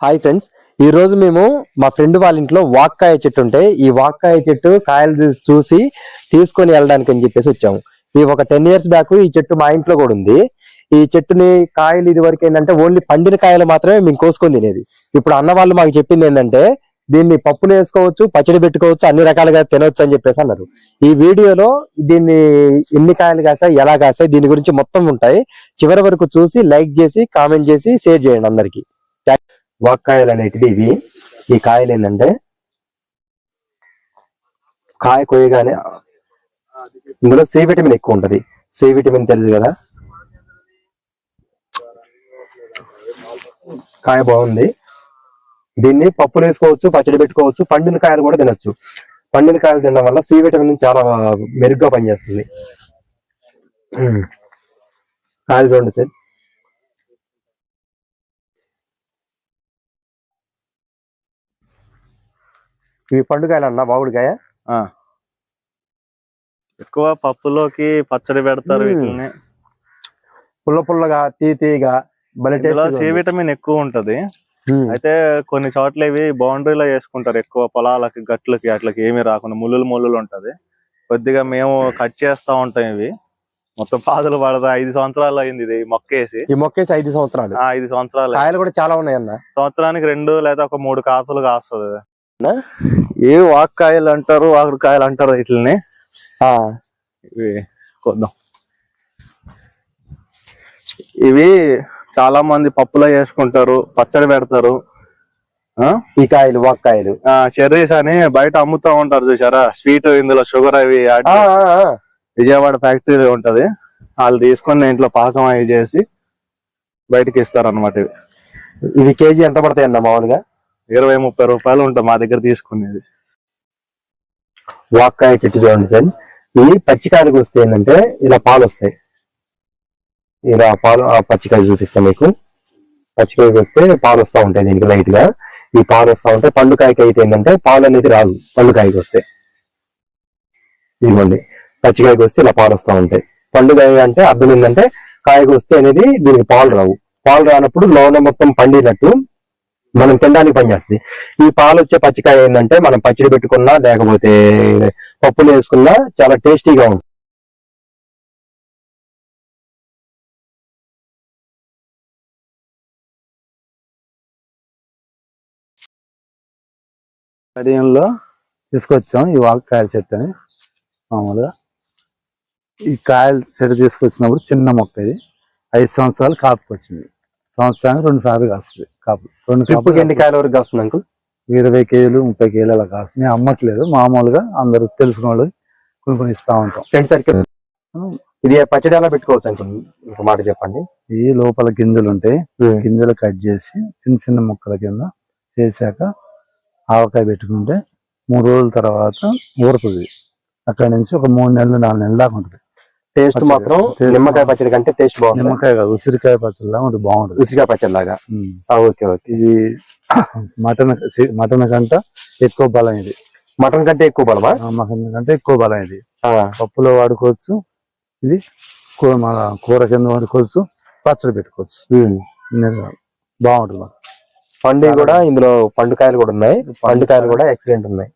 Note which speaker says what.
Speaker 1: Hi friends ఈ రోజు మేము మా ఫ్రెండ్ వాళ్ళ ఇంట్లో వాక్కాయ చెట్టు ఉంటే ఈ వాక్కాయ చెట్టు కాయలు చూసి తీసుకొని వెళ్ళడానికి అని చెప్పేసి వచ్చాము. ఈ ఒక టెన్ ఇయర్స్ బ్యాక్ ఈ చెట్టు మా ఇంట్లో కూడా ఉంది. ఈ చెట్టుని కాయలు ఇది వరకు ఏంటంటే ఓన్లీ పండిన కాయలు మాత్రమే మేము కోసుకొని తినేది. ఇప్పుడు అన్న వాళ్ళు మాకు చెప్పింది ఏంటంటే దీన్ని పప్పులు వేసుకోవచ్చు పచ్చడి పెట్టుకోవచ్చు అన్ని రకాలుగా తినవచ్చు అని చెప్పేసి అన్నారు. ఈ వీడియోలో దీన్ని ఎన్ని కాయలు కాస్తాయి ఎలా కాస్తాయి దీని గురించి మొత్తం ఉంటాయి. చివరి వరకు చూసి లైక్ చేసి కామెంట్ చేసి షేర్ చేయండి అందరికి. వాక్కాయలు అనేటివి ఇవి. ఈ కాయలు ఏంటంటే కాయ కొయ్యగానే ఇందులో సి విటమిన్ ఎక్కువ ఉంటది. సి విటమిన్ తెలుసు కదా? కాయ బాగుంది. దీన్ని పప్పులు వేసుకోవచ్చు పచ్చడి పెట్టుకోవచ్చు పండిన కాయలు కూడా తినొచ్చు. పండిన కాయలు తినడం వల్ల సి విటమిన్ చాలా మెరుగ్గా పనిచేస్తుంది. కాయలు చూడండి సార్. ఇవి పండుకాయలు అన్న బాగుడికాయ
Speaker 2: ఆ. ఎక్కువ పప్పులోకి పచ్చడి పెడతారు. వీటిని
Speaker 1: పుల్ల పుల్లగా తీ తీగా
Speaker 2: సి విటమిన్ ఎక్కువ ఉంటది. అయితే కొన్ని చోట్ల ఇవి బౌండరీలో వేసుకుంటారు ఎక్కువ పొలాలకి గట్లకి అట్లకి ఏమీ రాకుండా ముళ్ళులు ముళ్ళులు ఉంటది. కొద్దిగా మేము కట్ చేస్తా ఉంటాం ఇవి. మొత్తం పాదులు పడదా ఐదు సంవత్సరాలు అయింది ఇది మొక్కేసి.
Speaker 1: ఈ మొక్కేసి ఐదు సంవత్సరాలు.
Speaker 2: ఐదు సంవత్సరాలు.
Speaker 1: కాయలు కూడా చాలా ఉన్నాయి అన్న
Speaker 2: సంవత్సరానికి రెండు లేదా ఒక మూడు కాసులు కాస్తుంది? ఏ వాక్కాయలు అంటారు వాకుడుకాయలు అంటారు
Speaker 1: ఆ,
Speaker 2: ఇవి కొద్దాం. ఇవి చాలా మంది పప్పులో వేసుకుంటారు పచ్చడి పెడతారు. ఆ?
Speaker 1: ఈ కాయలు వాక్కాయలు
Speaker 2: చెర్రీస్ అని బయట అమ్ముతా ఉంటారు చూసారా స్వీట్ ఇందులో షుగర్ అవి. విజయవాడ ఫ్యాక్టరీ ఉంటది. వాళ్ళు తీసుకొని ఇంట్లో పాకం అవి చేసి బయటకి ఇస్తారు అనమాట ఇవి.
Speaker 1: ఇవి కేజీ ఎంత పడతాయి అన్న మామూలుగా?
Speaker 2: ఇరవై ముప్పై రూపాయలు ఉంటాయి మా దగ్గర తీసుకునేది.
Speaker 1: వాక్కాయ చెట్టు చూడండి సార్. ఈ పచ్చికాయలకు వస్తే ఏంటంటే ఇలా పాలు వస్తాయి. ఇలా పాలు ఆ పచ్చికాయ చూపిస్తాం మీకు. పచ్చికాయకి వస్తే పాలు వస్తా ఉంటాయి దీనికి లైట్గా. ఈ పాలు వస్తా ఉంటే పండుకాయకి అయితే ఏంటంటే పాలు అనేది రాదు. పండుకాయకి వస్తే. ఇదిగోండి. పచ్చికాయకి వస్తే ఇలా పాలు వస్తా ఉంటాయి. పండుకాయ అంటే అర్థం ఏంటంటే కాయకు వస్తే అనేది దీనికి పాలు రావు. పాలు రానప్పుడు లోన మొత్తం పండినట్టు మనం తినడానికి పనిచేస్తుంది ఈ పాలు వచ్చే పచ్చికాయ ఏంటంటే మనం పచ్చడి పెట్టుకున్నా లేకపోతే పప్పులు వేసుకున్నా చాలా టేస్టీగా ఉంటుంది.
Speaker 3: కడియంలో తీసుకొచ్చాం. ఈ వాకాయల చెట్టు అని మామూలుగా. ఈ కాయల చెట్టు తీసుకొచ్చినప్పుడు చిన్న మొక్క ఇది. ఐదు సంవత్సరాలు కాపుకొచ్చింది. సంవత్సరానికి రెండు సార్లు కాస్తుంది కాపు రెండు
Speaker 1: ట్రిప్కి ఎన్ని కాయల వరకు వస్తుంది అంకుల్?
Speaker 3: ఇరవై కేజీలు ముప్పై కేజీలు అలా కాస్తుంది. నేను అమ్మట్లేదు. మామూలుగా అందరూ తెలిసిన వాళ్ళు కొన్ని కొన్ని ఇస్తా ఉంటాం.
Speaker 1: ఫ్రెండ్ సర్కిల్ ఇది పచ్చడి ఎలా పెట్టుకోవచ్చు అంకుల్. ఒక మాట చెప్పండి.
Speaker 3: ఈ లోపల గింజలు ఉంటాయి. గింజలు కట్ చేసి చిన్న చిన్న ముక్కల కింద చేశాక ఆవకాయ పెట్టుకుంటే మూడు రోజుల తర్వాత ఊరుతుంది అక్కడ నుంచి ఒక మూడు నెలలు నాలుగు నెలల దాకా ఉంటుంది.
Speaker 1: టేస్ట్. మాత్రం నిమ్మకాయ పచ్చడి కంటే టేస్ట్ బాగుంది
Speaker 3: నిమ్మకాయ కాదు ఉసిరికాయ పచ్చడిలా ఉంటుంది బాగుంటుంది.
Speaker 1: ఉసిరికాయ పచ్చడి లాగా. Okay okay.
Speaker 3: ఇది మటన్ మటన్ కంట ఎక్కువ బలం ఇది.
Speaker 1: మటన్ కంటే ఎక్కువ బలమా?
Speaker 3: మటన్ కంటే ఎక్కువ బలం ఇది. పప్పులో వాడుకోవచ్చు ఇది మన కూర కింద వాడుకోవచ్చు పచ్చడి పెట్టుకోవచ్చు. బాగుంటుంది.
Speaker 1: పండు కూడా ఇందులో పండుకాయలు కూడా ఉన్నాయి. పండుకాయలు. కూడా ఎక్సలెంట్ ఉన్నాయి.